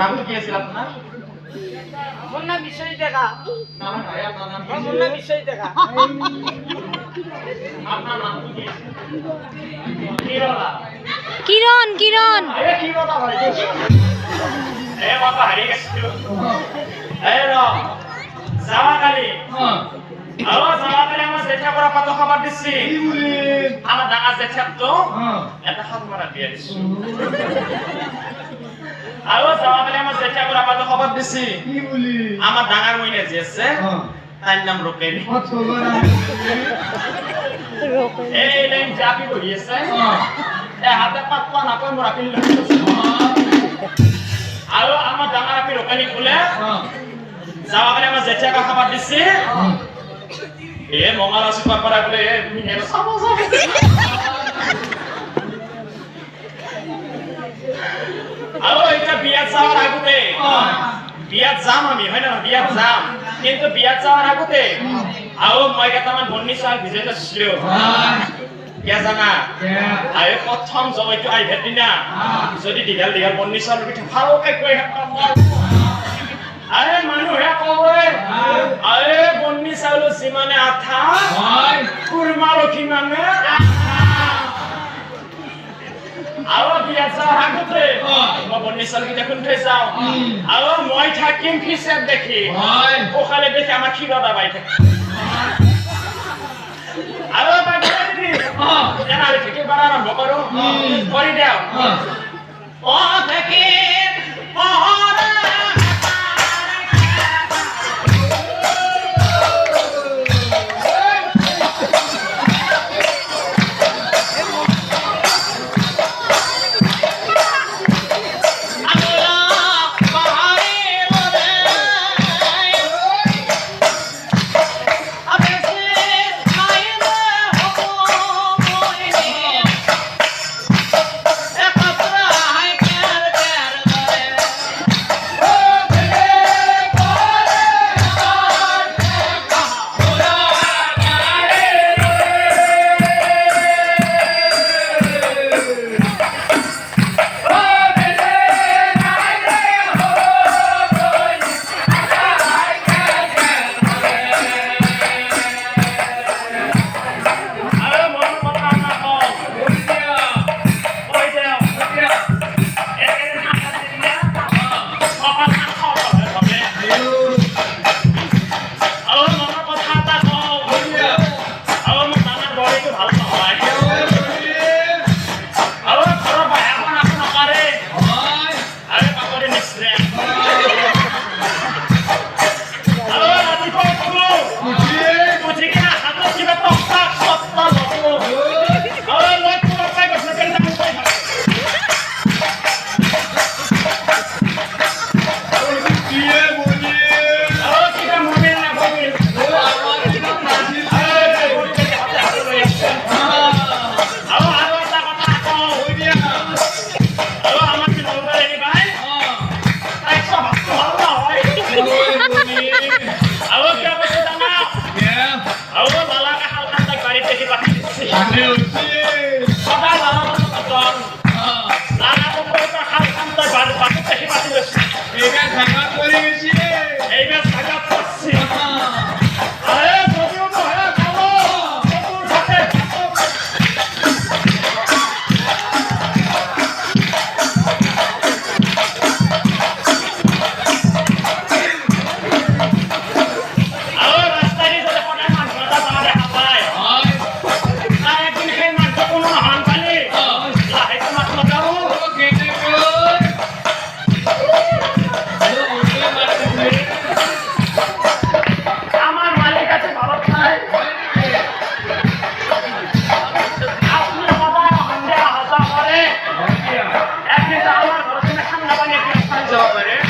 নাম কি আছিল আপনার? নাম বিষয় দেখা। নাই নাম কি? বিষয় দেখা। আপনার নাম কি? কিরণ। কিরণ কথা এ বাবা হারিয়ে গেছিল এ র। যাওয়াকালি আলো যাওয়াকালি আমার জেঠা করা পাতো খাবার দিচ্ছি। আমার ডাঙা জেঠা তো এটা হাত মারা দিয়ে দিছি আলো যাওয়াকালি আমার জেঠা করা পাতো খাবার দিচ্ছি আমার ডাঙার মইনে যে আছে তার নাম রোকেনি এই লাইন চাপি আছে। এ হাতে পাতলা নাপে মোরা পিল্লা আৰু আমাৰ ডাঙৰ আপি ৰকানি বোলে যাওয়া কালি আমাৰ জেঠিয়াক খাবার দিছি এ মঙাল আছো পাপাৰা বোলে এ মিহেৰ চাব যাওয়ার আগতে। যাম আমি হয় না বিয়াত যাম। কিন্তু বিয়াত যাওয়ার আগতে আৰু মই কেইটামান বন্নি চাল ভিজাই থৈছিলো। কিয় জানা? আৰে প্ৰথম জমাইটো আহিব দিনা। যদি দীঘল দীঘল বন্নি চাউল পিঠা ভালকে কৈ আৰে মানুহে কয় আৰে বন্নি চাউল যিমানে আঠা কুৰমাৰো সিমানে যাওঁ মই থাকিম ফিচেত দেখি পোখালে দেখি আমাৰ ক্ষীৰ দাবাই থাকে আৰু বাইদেউ তেনেহ'লে ঠিকে কৰা আৰম্ভ কৰোঁ কৰি দিয়ক অ থেকে পহৰা জবাব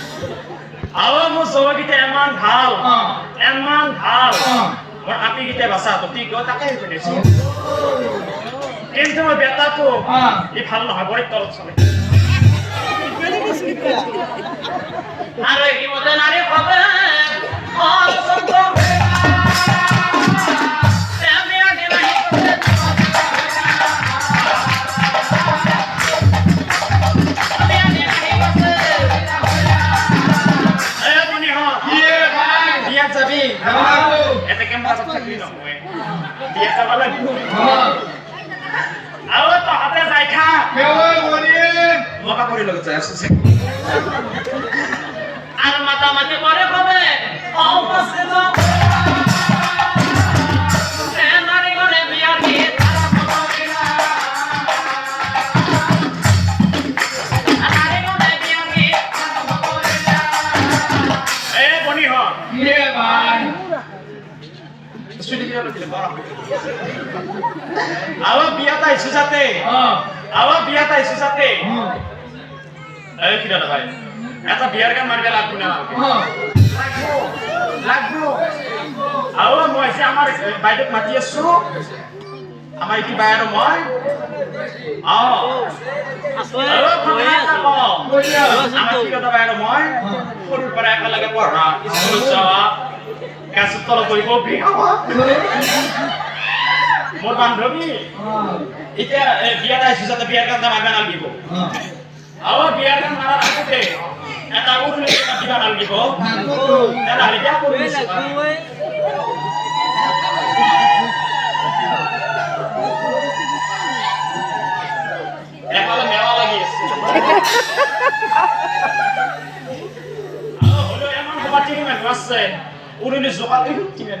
মোৰ জয়কেইটা ইমান ভালো। ইমান ভালো। মোৰ আপিকেইটা বাচা ততি গৈ তাকে শুনিছো কিন্তু মোৰ বেটাটো ই ভালো নহয় বোৱাৰীৰ তলত চলে। আৰু ইতিমধ্যে নাৰী নহয় বিয়াত যাব লাগিব আৰু তহঁতে যাই খা লগত যাই আছো আর মাতামাতি করে হবে অবশ্যই আও বিয়াত আইছো যাতে আও বিয়াত আইছো যাতে এই কিটা ভাই এটা বিয়ার গান মারবে লাগবে না লাগবো লাগবো আও মই যে আমার বাইদেউক মাতি আছো আমাৰ কি বাই আৰু মই অ আৰু কথা এটা কওঁ। আমাৰ কি কথা বাই আৰু মই সৰুৰ পৰা একেলগে পঢ়া স্কুলত যোৱা গাছৰ তলত বহিব বিয়া হোৱা। মোৰ বান্ধৱী এতিয়া এ, বিয়াত আহিছো যাতে বিয়াৰ গান এটা মাৰিব নালাগিব আৰু বিয়াৰ গান মাৰাৰ আগতে এটা উৰুলি এটা দিবা নালাগিব তেনেহ'লে বিয়া কৰি দিছো এফালে মেলা লাগি আছে আৰু হ'লেও এমান ক'ৰবাত তিনি মানুহ আছে উৰুলি জোকাত কিনে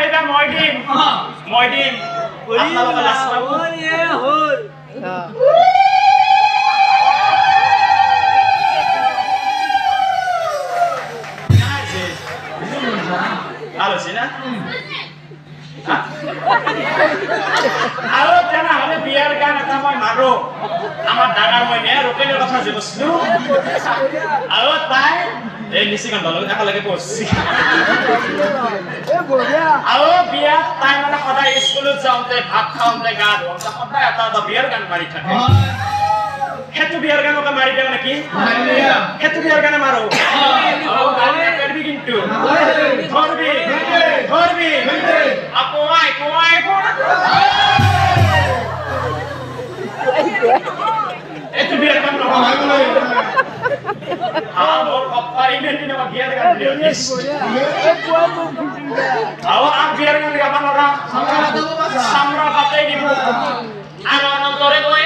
এইবাৰ মই দিম মই দিম আপোনালোকে লাজ পাব ভালো হৈছে আৰু তেনেহ'লে বিয়াৰ গান এটা মই মাৰো। আমাৰ ডাঙৰ মই নে ৰোকেলৰ কথা যে কৈছিলো আৰু তাই এই নিচিকান্ত লগত একেলগে পঢ়ছি আৰু বিয়াত তাই মানে সদায় স্কুলত যাওঁতে ভাত খাওঁতে গা ধুৱাওঁতে সদায় এটা এটা বিয়াৰ গান মাৰি থাকে। সেইটো বিয়াৰ গানকে মাৰি দিওঁ নেকি সেইটো বিয়াৰ গানে মাৰো। কিন্তু আমার কপ্পা ইমেল দিনে আমার বিয়ার নরা সামরা পাতাই দিব। আর অনন্তরে কই